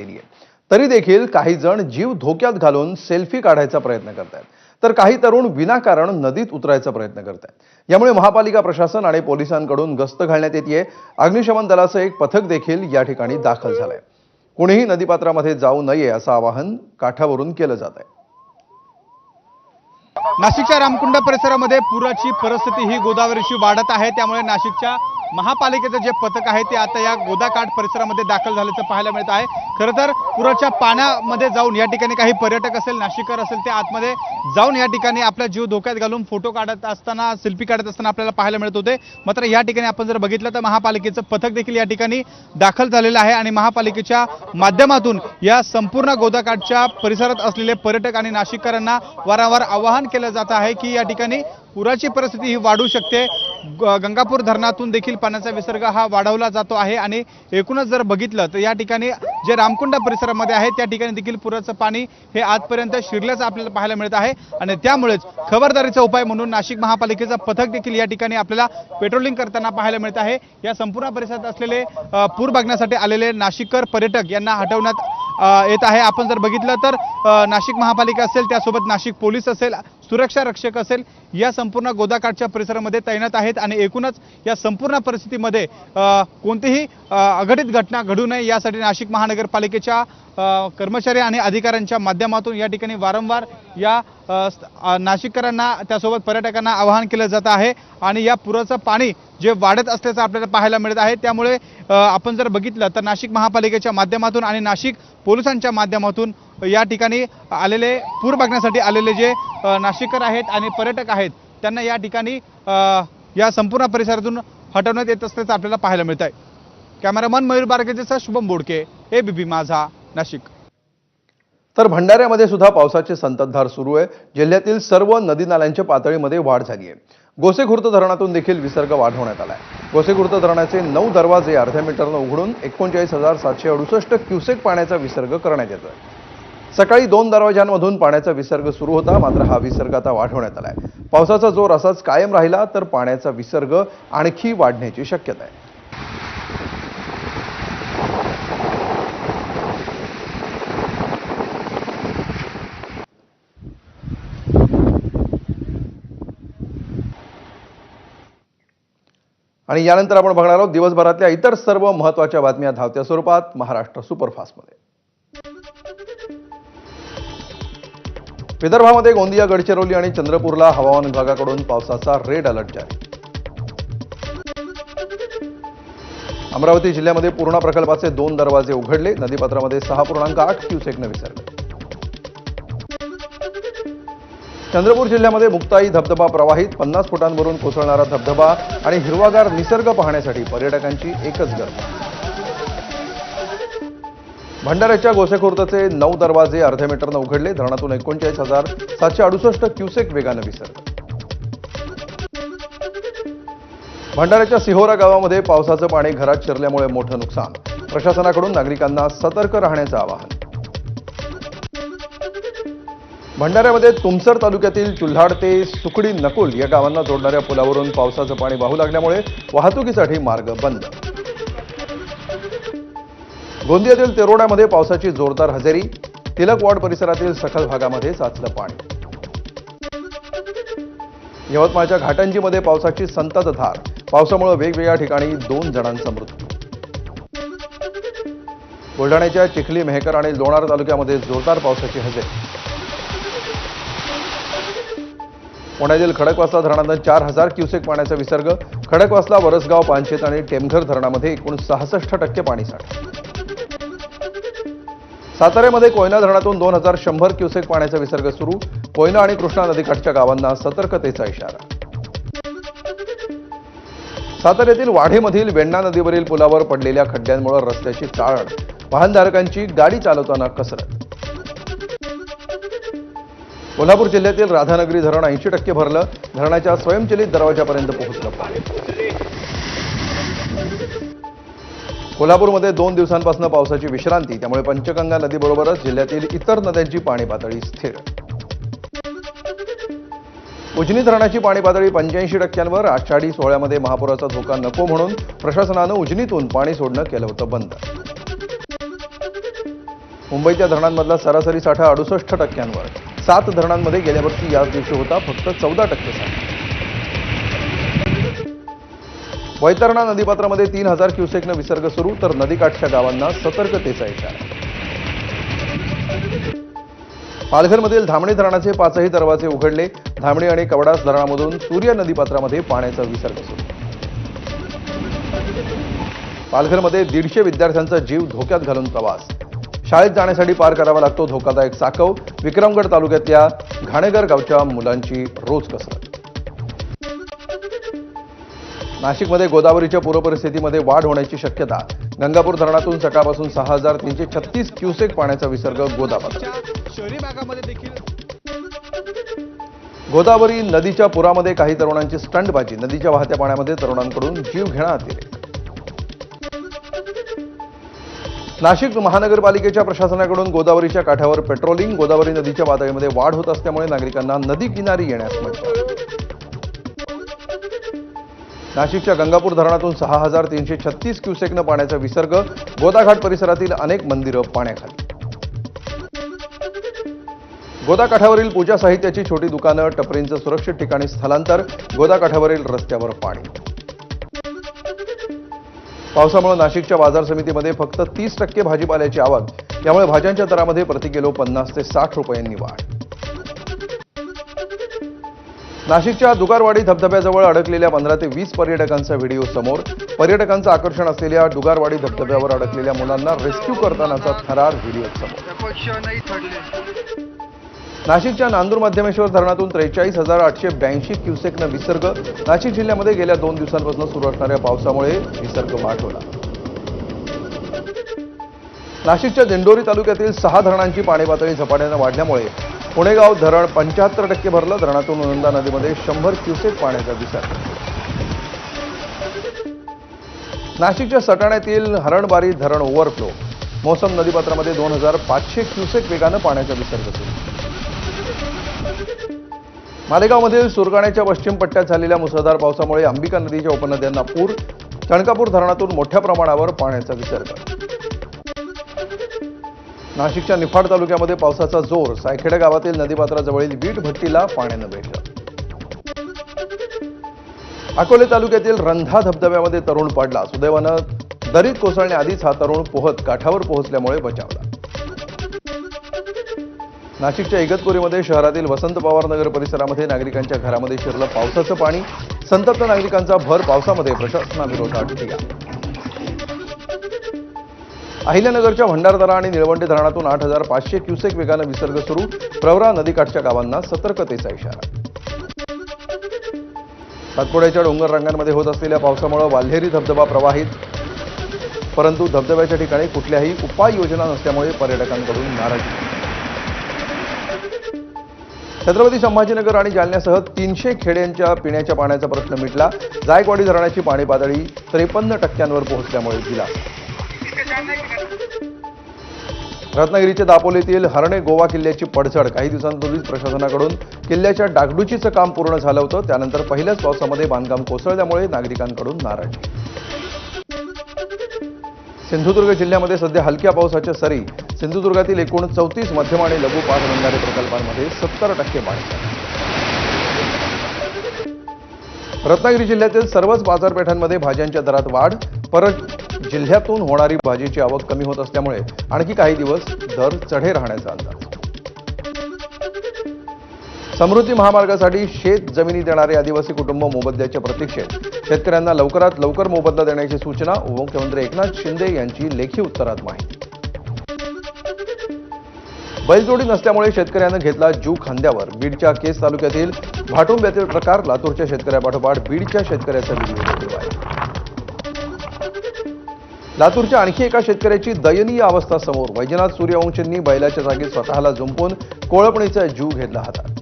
केली आहे. तरी देखील काही जण जीव धोक्यात घालून सेल्फी काढायचा प्रयत्न करतात तर काही तरुण विनाकारण नदीत उतरायचा प्रयत्न करतात यामुळे महापालिका प्रशासन आणि पोलिसांकडून गस्त घालण्यात येते अग्निशमन दलाचं एक पथक देखील या ठिकाणी दाखल झालंय. कुणीही नदीपात्रामध्ये जाऊ नये असं आवाहन काठावरून केलं जात आहे. नाशिकच्या रामकुंड परिसरामध्ये पुराची परिस्थिती ही गोदावरीशी वाढत आहे. त्यामुळे नाशिकच्या महापालिकेचं जे पथक आहे ते आता या गोदाकाठ परिसरामध्ये दाखल झाल्याचं पाहायला मिळत आहे. खरं तर पुराच्या पाण्यामध्ये जाऊन या ठिकाणी काही पर्यटक असेल नाशिककर असेल ते आतमध्ये जाऊन या ठिकाणी आपला जीव धोक्यात घालून फोटो काढत असताना सेल्फी काढत असताना आपल्याला पाहायला मिळत होते. मात्र या ठिकाणी आपण जर बघितलं तर महापालिकेचं पथक देखील या ठिकाणी दाखल झालेलं आहे आणि महापालिकेच्या माध्यमातून या संपूर्ण गोदाकाठच्या परिसरात असलेले पर्यटक आणि नाशिककरांना वारंवार आवाहन केलं जात आहे की या ठिकाणी पुराची परिस्थिती ही वाढू शकते. ग- गंगापूर धरणातून देखील पाण्याचा विसर्ग हा वाढवला जातो आहे आणि एकूणच जर बघितलं तर या ठिकाणी जे रामकुंड परिसरामध्ये आहे त्या ठिकाणी देखील पुराचं पाणी हे आजपर्यंत शिरल्याचं आपल्याला पाहायला मिळत आहे. आणि त्यामुळेच खबरदारीचा उपाय म्हणून नाशिक महापालिकेचं पथक देखील या ठिकाणी आपल्याला पेट्रोलिंग करताना पाहायला मिळत आहे. या संपूर्ण परिसरात असलेले पूर बघण्यासाठी आलेले नाशिककर पर्यटक यांना हटवण्यात येत आहे. आपण जर बघितलं तर नाशिक महापालिका असेल त्यासोबत नाशिक पोलीस असेल सुरक्षा रक्षक असेल या संपूर्ण गोदाकाठच्या परिसरामध्ये तैनात आहेत आणि एकूणच या संपूर्ण परिस्थितीमध्ये कोणतीही अघटित घटना घडू नये यासाठी नाशिक महानगरपालिकेच्या कर्मचारी आणि अधिकाऱ्यांच्या माध्यमातून या ठिकाणी वारंवार या नाशिककरांना त्यासोबत पर्यटकांना आवाहन केलं जात आहे. आणि या पुराचं पाणी जे वाढत असल्याचं आपल्याला पाहायला मिळत आहे. त्यामुळे आपण जर बघितलं तर नाशिक महापालिकेच्या माध्यमातून आणि नाशिक पोलिसांच्या माध्यमातून या ठिकाणी आलेले पूर बघण्यासाठी आलेले जे नाशिककर आहेत आणि पर्यटक आहेत त्यांना या ठिकाणी या संपूर्ण परिसरातून हटवण्यात येत असल्याचं आपल्याला पाहायला मिळत आहे cameraman Mayur sir Shubham Bodke A B माझा नाशिक. तर भंडाऱ्यामध्ये सुद्धा पावसाची संततधार सुरू आहे. जिल्ह्यातील सर्व नदी नाल्यांच्या पातळीमध्ये वाढ झाली आहे. गोसेखुर्द धरणातून देखील विसर्ग वाढवण्यात आलाय. गोसेखुर्द धरणाचे नऊ दरवाजे अर्ध्या मीटरनं उघडून एकोणचाळीस हजार सातशे अडुसष्ट क्युसेक पाण्याचा विसर्ग करण्यात येतोय. सकाळी दोन दरवाजांमधून पाण्याचा विसर्ग सुरू होता मात्र हा विसर्ग आता वाढवण्यात आलाय. पावसाचा जोर असाच कायम राहिला तर पाण्याचा विसर्ग आणखी वाढण्याची शक्यता आहे. आणि यानंतर आपण बघणार आहोत दिवसभरातल्या इतर सर्व महत्त्वाच्या बातम्या धावत्या स्वरूपात महाराष्ट्र सुपरफास्टमध्ये. विदर्भामध्ये गोंदिया गडचिरोली आणि चंद्रपूरला हवामान विभागाकडून पावसाचा रेड अलर्ट जारी. अमरावती जिल्ह्यामध्ये पूर्णा प्रकल्पाचे दोन दरवाजे उघडले. नदीपात्रामध्ये सहा पूर्णांक आठ क्युसेकनं विसरले. चंद्रपूर जिल्ह्यामध्ये मुक्ताई धबधबा प्रवाहित पन्नास फुटांवरून कोसळणारा धबधबा आणि हिरवागार निसर्ग पाहण्यासाठी पर्यटकांची एकच गर्दी भंडाऱ्याच्या गोसेखुर्दचे नऊ दरवाजे अर्ध्या मीटरनं उघडले धरणातून एकोणचाळीस हजार सातशे अडुसष्ट क्युसेक वेगानं विसर्ग भंडाऱ्याच्या सिहोरा गावामध्ये पावसाचं पाणी घरात शिरल्यामुळे मोठं नुकसान. प्रशासनाकडून नागरिकांना सतर्क राहण्याचं आवाहन. भंडाऱ्यामध्ये तुमसर तालुक्यातील चुल्हाड ते सुकडी नकुल या गावांना जोडणाऱ्या पुलावरून पावसाचं पाणी वाहू लागल्यामुळे वाहतुकीसाठी मार्ग बंद. गोंदियातील तेरोड्यामध्ये पावसाची जोरदार हजेरी. तिलक वॉर्ड परिसरातील सखल भागामध्ये साचलं पाणी. यवतमाळच्या घाटंजीमध्ये पावसाची संततधार पावसामुळे वेगवेगळ्या ठिकाणी दोन जणांचा मृत्यू. बुलढाण्याच्या चिखली मेहकर आणि लोणार तालुक्यामध्ये जोरदार पावसाची हजेरी. पुण्यातील खडकवासला धरणातून चार हजार क्युसेक पाण्याचा विसर्ग खडकवासला वरसगाव पानशेत आणि टेमघर धरणामध्ये एकूण सहासष्ट टक्के पाणीसाठा साताऱ्यामध्ये कोयना धरणातून दोन हजार शंभर क्युसेक पाण्याचा विसर्ग सुरू कोयना आणि कृष्णा नदीकाठच्या गावांना सतर्कतेचा इशारा. साताऱ्यातील वाढेमधील वेण्णा नदीवरील पुलावर पडलेल्या खड्ड्यांमुळे रस्त्याची चाळण वाहनधारकांची गाडी चालवताना कसरत. कोल्हापूर जिल्ह्यातील राधानगरी धरण ऐंशी टक्के भरलं. धरणाच्या स्वयंचलित दरवाजापर्यंत पोहोचलं कोल्हापूरमध्ये दोन दिवसांपासून पावसाची विश्रांती त्यामुळे पंचगंगा नदीबरोबरच जिल्ह्यातील इतर नद्यांची पाणी पातळी स्थिर. उजनी धरणाची पाणी पातळी पंच्याऐंशी टक्क्यांवर आषाढी सोहळ्यामध्ये महापुराचा धोका नको म्हणून प्रशासनानं उजनीतून पाणी सोडणं केलं होतं बंद. मुंबईच्या धरणांमधला सरासरी साठा अडुसष्ट टक्क्यांवर. सात धरणांमध्ये गेल्या वर्षी याच दिवशी होता फक्त चौदा टक्के वैतरणा नदीपात्रामध्ये तीन हजार क्युसेकनं विसर्ग सुरू तर नदीकाठच्या गावांना सतर्कतेचा इशारा पालघरमधील धामणी धरणाचे पाचही दरवाजे उघडले. धामणी आणि कवडास धरणामधून सूर्य नदीपात्रामध्ये पाण्याचा विसर्ग सुरू. पालघरमध्ये दीडशे विद्यार्थ्यांचा जीव धोक्यात घालून प्रवास. शाळेत जाण्यासाठी पार करावा लागतो धोकादायक साकव. विक्रमगड तालुक्यातल्या घाणेगर गावच्या मुलांची रोज कसरत. नाशिकमध्ये गोदावरीच्या पूरपरिस्थितीमध्ये वाढ होण्याची शक्यता. गंगापूर धरणातून सकाळपासून सहा हजार तीनशे छत्तीस क्युसेक पाण्याचा विसर्ग गोदावरी शहरी भागामध्ये देखील गोदावरी नदीच्या पुरामध्ये काही तरुणांची स्टंटबाजी. नदीच्या वाहत्या पाण्यामध्ये तरुणांकडून जीव घेणं अतिरेक नाशिक महानगरपालिकेच्या प्रशासनाकडून गोदावरीच्या काठावर पेट्रोलिंग गोदावरी नदीच्या पातळीमध्ये वाढ होत असल्यामुळे नागरिकांना नदी किनारी येण्यास नाशिकच्या गंगापूर धरणातून सहा हजार तीनशे छत्तीस क्युसेकनं पाण्याचा विसर्ग गोदाघाट परिसरातील अनेक मंदिरं पाण्याखाली. गोदाकाठावरील पूजा साहित्याची छोटी दुकानं टपरींचं सुरक्षित ठिकाणी स्थलांतर गोदाकाठावरील रस्त्यावर पाणी. पावसामुळे नाशिकच्या बाजार समितीमध्ये फक्त तीस टक्के भाजीपाल्याची आवक. यामुळे भाज्यांच्या दरामध्ये प्रति किलो पन्नास ते साठ रुपयांनी वाढ. नाशिकच्या दुगारवाडी धबधब्याजवळ अडकलेल्या पंधरा ते वीस पर्यटकांचा व्हिडिओ समोर. पर्यटकांचं आकर्षण असलेल्या दुगारवाडी धबधब्यावर अडकलेल्या मुलांना रेस्क्यू करतानाचा थरार व्हिडिओ समोर. नाशिकच्या नांदूर मध्यमेश्वर धरणातून त्रेचाळीस हजार आठशे ब्याऐंशी क्युसेकनं विसर्ग. नाशिक जिल्ह्यामध्ये गेल्या दोन दिवसांपासून सुरू असणाऱ्या पावसामुळे विसर्ग वाढवला नाशिकच्या दिंडोरी तालुक्यातील सहा धरणांची पाणी पातळी झपाट्यानं वाढल्यामुळे पुणेगाव धरण पंच्याहत्तर टक्के भरलं धरणातून नंदा नदीमध्ये शंभर क्युसेक पाण्याचा विसर्ग. नाशिकच्या सटाण्यातील हरणबारी धरण ओव्हरफ्लो. मोसम नदीपात्रामध्ये दोन हजार पाचशे क्युसेक वेगानं पाण्याचा विसर्ग सुरू. मालेगावमधील सुरगाण्याच्या पश्चिम पट्ट्यात झालेल्या मुसळधार पावसामुळे अंबिका नदीच्या उपनद्यांना पूर कणकापूर धरणातून मोठ्या प्रमाणावर पाण्याचा विसर्ग. नाशिकच्या निफाड तालुक्यामध्ये पावसाचा जोर सायखेडा गावातील नदीपात्राजवळील वीट भट्टीला पाण्यानं वेढलं अकोले तालुक्यातील रंधा धबधब्यामध्ये तरुण पडला. सुदैवानं दरीत कोसळण्याआधीच हा तरुण पोहत काठावर पोहोचल्यामुळे बचावला. नाशिकच्या इगतपुरीमध्ये शहरातील वसंत पवार नगर परिसरामध्ये नागरिकांच्या घरामध्ये शिरलं पावसाचं पाणी. संतप्त नागरिकांचा भर पावसामध्ये प्रशासनाविरोधात ठिया अहिल्यानगरच्या भंडारदरा आणि निळवंडे धरणातून आठ हजार पाचशे क्युसेक वेगानं विसर्ग सुरू. प्रवरा नदीकाठच्या गावांना सतर्कतेचा इशारा. सातपुड्याच्या डोंगर रांगांमध्ये होत असलेल्या पावसामुळे वाल्हेरी धबधबा प्रवाहित. परंतु धबधब्याच्या ठिकाणी कुठल्याही उपाययोजना नसल्यामुळे पर्यटकांकडून नाराजी. छत्रपती संभाजीनगर आणि जालन्यासह तीनशे खेड्यांच्या पिण्याच्या पाण्याचा प्रश्न मिटला. जायकवाडी धरणाची पाणी पातळी त्रेपन्न टक्क्यांवर पोहोचल्यामुळे दिला. रत्नागिरीच्या दापोलीतील हरणे गोवा किल्ल्याची पडझड काही दिवसांपूर्वीच प्रशासनाकडून किल्ल्याच्या डागडुचीचं काम पूर्ण झालं होतं. त्यानंतर पहिल्याच पावसामध्ये बांधकाम कोसळल्यामुळे नागरिकांकडून नाराजी. सिंधुदुर्ग जिल्ह्यामध्ये सध्या हलक्या पावसाच्या सरी सिंधुदुर्गातील एकूण चौतीस मध्यम आणि लघु पाटबंधारे प्रकल्पांमध्ये सत्तर टक्के पाणी रत्नागिरी जिल्ह्यातील सर्वच बाजारपेठांमध्ये भाज्यांच्या दरात वाढ परत जिल्ह्यातून होणारी भाजीची आवक कमी होत असल्यामुळे आणखी काही दिवस दर चढे राहण्याचा अंदाज. समृद्धी महामार्गासाठी शेत जमिनी देणारे आदिवासी कुटुंब मोबदल्याच्या प्रतीक्षेत. शेतकऱ्यांना लवकरात लवकर मोबदला देण्याची सूचना उपमुख्यमंत्री एकनाथ शिंदे यांची लेखी उत्तरात माहिती. बैलजोडी नसल्यामुळे शेतकऱ्यानं घेतला जीव खांद्यावर. बीडच्या केस तालुक्यातील भाटुंब्यातील प्रकार लातूरच्या शेतकऱ्यापाठोपाठ बीडच्या शेतकऱ्याचा व्हिडिओ आहे. लातूरच्या आणखी एका शेतकऱ्याची दयनीय अवस्था समोर. वैजनाथ सूर्यवंशींनी बैलाच्या जागी स्वतःला जुंपून कोळपणीचा जीव घेतला हातात